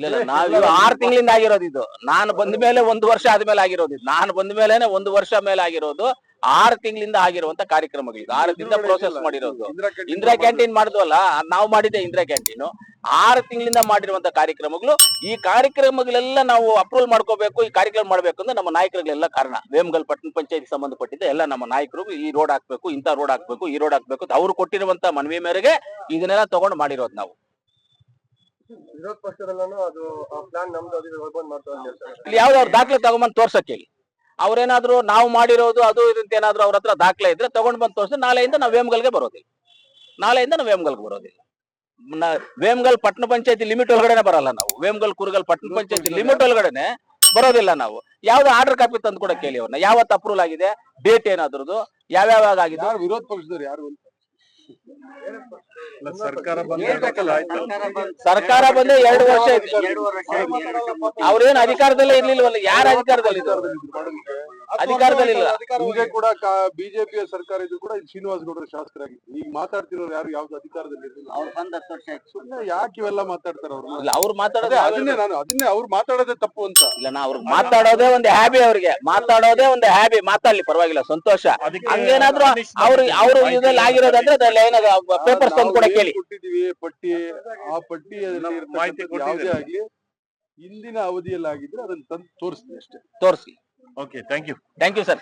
ಇಲ್ಲ ನಾವು ಆರು ತಿಂಗಳಿಂದ ಆಗಿರೋದು ಇದು ನಾನು ಬಂದ ಮೇಲೆ ಒಂದು ವರ್ಷ ಆದ್ಮೇಲೆ ಆಗಿರೋದು ಇದು ನಾನು ಬಂದ ಮೇಲೆನೆ ಒಂದು ವರ್ಷ ಮೇಲೆ ಆಗಿರೋದು ಆರು ತಿಂಗಳಿಂದ ಆಗಿರುವಂತ ಕಾರ್ಯಕ್ರಮಗಳು ಇದು ಆರು ತಿಂಗಳಿಂದ ಪ್ರೋಸೆಸ್ ಮಾಡಿರೋದು. ಇಂದಿರಾ ಕ್ಯಾಂಟೀನ್ ಮಾಡಿದ್ವಲ್ಲ ನಾವು ಮಾಡಿದ್ದೆ ಇಂದಿರಾ ಕ್ಯಾಂಟೀನ್ ಆರು ತಿಂಗಳಿಂದ ಮಾಡಿರುವಂತ ಕಾರ್ಯಕ್ರಮಗಳು ಈ ಕಾರ್ಯಕ್ರಮಗಳೆಲ್ಲ ನಾವು ಅಪ್ರೂವಲ್ ಮಾಡ್ಕೋಬೇಕು ಈ ಕಾರ್ಯಕ್ರಮ ಮಾಡ್ಬೇಕು ಅಂದ್ರೆ ನಮ್ಮ ನಾಯಕರುಗಳೆಲ್ಲ ಕಾರಣ. ವೇಮಗಲ್ ಪಟ್ಟಣ ಪಂಚಾಯತ್ ಸಂಬಂಧಪಟ್ಟಿದ್ದ ಎಲ್ಲ ನಮ್ಮ ನಾಯಕರು ಈ ರೋಡ್ ಹಾಕ್ಬೇಕು ಇಂಥ ರೋಡ್ ಹಾಕ್ಬೇಕು ಈ ರೋಡ್ ಹಾಕ್ಬೇಕು ಅವರು ಅವ್ರು ಕೊಟ್ಟಿರುವಂತ ಮನವಿ ಮೇರೆಗೆ ಇದನ್ನೆಲ್ಲ ತಗೊಂಡು ಮಾಡಿರೋದು ನಾವು. ವಿರೋಧ ಪಕ್ಷದಲ್ಲೂ ಅದು ಪ್ಲಾನ್ ನಮ್ದು ಅದು ಇದು ಇಲ್ಲಿ ಯಾವ್ದಾದ್ರು ದಾಖಲೆ ತಗೊಂಬಂದ್ ತೋರ್ಸಕ್ ಹೇಳಿ ಅವ್ರೇನಾದ್ರು ನಾವು ಮಾಡಿರೋದು ಅದು ಇದಂತ ಏನಾದ್ರು ಅವ್ರ ಹತ್ರ ದಾಖಲೆ ಇದ್ರೆ ತಗೊಂಡ್ ಬಂದ್ ತೋರ್ಸಿ ನಾಳೆಯಿಂದ ನಾವು ವೇಮಗಲ್ಗೆ ಬರೋದಿಲ್ಲ. ನಾಳೆಯಿಂದ ನಾವು ವೇಮ್ಗಲ್ಗೆ ಬರೋದಿಲ್ಲ. ನ- ವೇಮಗಲ್ ಪಟ್ಟಣ ಪಂಚಾಯತಿ ಲಿಮಿಟ್ ಒಳಗಡೆನೆ ಬರಲ್ಲ ನಾವು. ವೇಮಗಲ್ ಕುರುಗಲ್ ಪಟ್ಟಣ ಪಂಚಾಯತಿ ಲಿಮಿಟ್ ಒಳಗಡೆನೆ ಬರೋದಿಲ್ಲ ನಾವು. ಯಾವ್ದು ಆರ್ಡರ್ ಕಾಪಿ ತಂದು ಕೂಡ ಕೇಳಿ ಅವ್ರನ್ನ ಯಾವತ್ತು ಅಪ್ರೂವಲ್ ಆಗಿದೆ? ಡೇಟ್ ಏನಾದ್ರದ್ದು? ಯಾವ್ಯಾವಾಗ ಆಗಿದೆ ಯಾರು ವಿರೋಧ ಪಕ್ಷದವ್ರು ಯಾರು ಅಂತ ಸರ್ಕಾರ ಬಂದ್ರೆ ಸರ್ಕಾರ ಬಂದೆ ಎರಡು ವರ್ಷ ಆಯ್ತು. ಅವ್ರೇನ್ ಅಧಿಕಾರದಲ್ಲೇ ಇರ್ಲಿಲ್ವಲ್ಲ? ಯಾರ ಅಧಿಕಾರದಲ್ಲಿ ಅಧಿಕಾರದಲ್ಲಿ ಇಲ್ಲ ಹಿಂದೆ ಕೂಡ ಬಿಜೆಪಿಯ ಸರ್ಕಾರ ಇದ್ರು ಕೂಡ ಶ್ರೀನಿವಾಸ ಶ್ರೀನಿವಾಸ್ ಗೌಡರು ಶಾಸಕರಾಗಿದ್ರು ಈಗ ಮಾತಾಡ್ತಿರೋರು ಯಾರು ಯಾವ್ದು ಅಧಿಕಾರದಲ್ಲಿ ಇರಲಿಲ್ಲ. ಸುಮ್ಮನೆ ಯಾಕೆ ಇವೆಲ್ಲ ಮಾತಾಡ್ತಾರೆ ಅವ್ರು? ಇಲ್ಲ ಅವ್ರು ಮಾತಾಡೋದೇ ಅದೇ ಅದನ್ನೇ ನಾನು ಅದನ್ನೇ ಅವ್ರು ಮಾತಾಡೋದೇ ತಪ್ಪು ಅಂತ. ಇಲ್ಲ ನಾ ಅವ್ರು ಮಾತಾಡೋದೇ ಒಂದು ಹ್ಯಾಬಿ ಅವ್ರಿಗೆ. ಮಾತಾಡೋದೇ ಒಂದು ಹ್ಯಾಬಿ ಮಾತಾಡ್ಲಿ ಪರವಾಗಿಲ್ಲ ಸಂತೋಷ. ಹಂಗೇನಾದ್ರು ಅವ್ರು ಅವ್ರು ಇದ್ರಲ್ಲಿ ಆಗಿರೋದಂದ್ರೆ ಅದ್ರಲ್ಲಿ ಏನಾದ್ರು ಪೇಪರ್ಸ್ ತಂದು ಕೂಡ ಕೇಳಿ ಕೊಟ್ಟಿದೀವಿ ಪಟ್ಟಿ ಆ ಪಟ್ಟಿ ಮಾಹಿತಿ ಯಾವುದೇ ಆಗ್ಲಿ ಹಿಂದಿನ ಅವಧಿಯಲ್ಲಿ ಆಗಿದ್ರೆ ಅದನ್ನ ತಂದು ತೋರಿಸ್ತೀನಿ ಅಷ್ಟೇ. ತೋರಿಸಿ. Okay, thank you. Thank you, sir.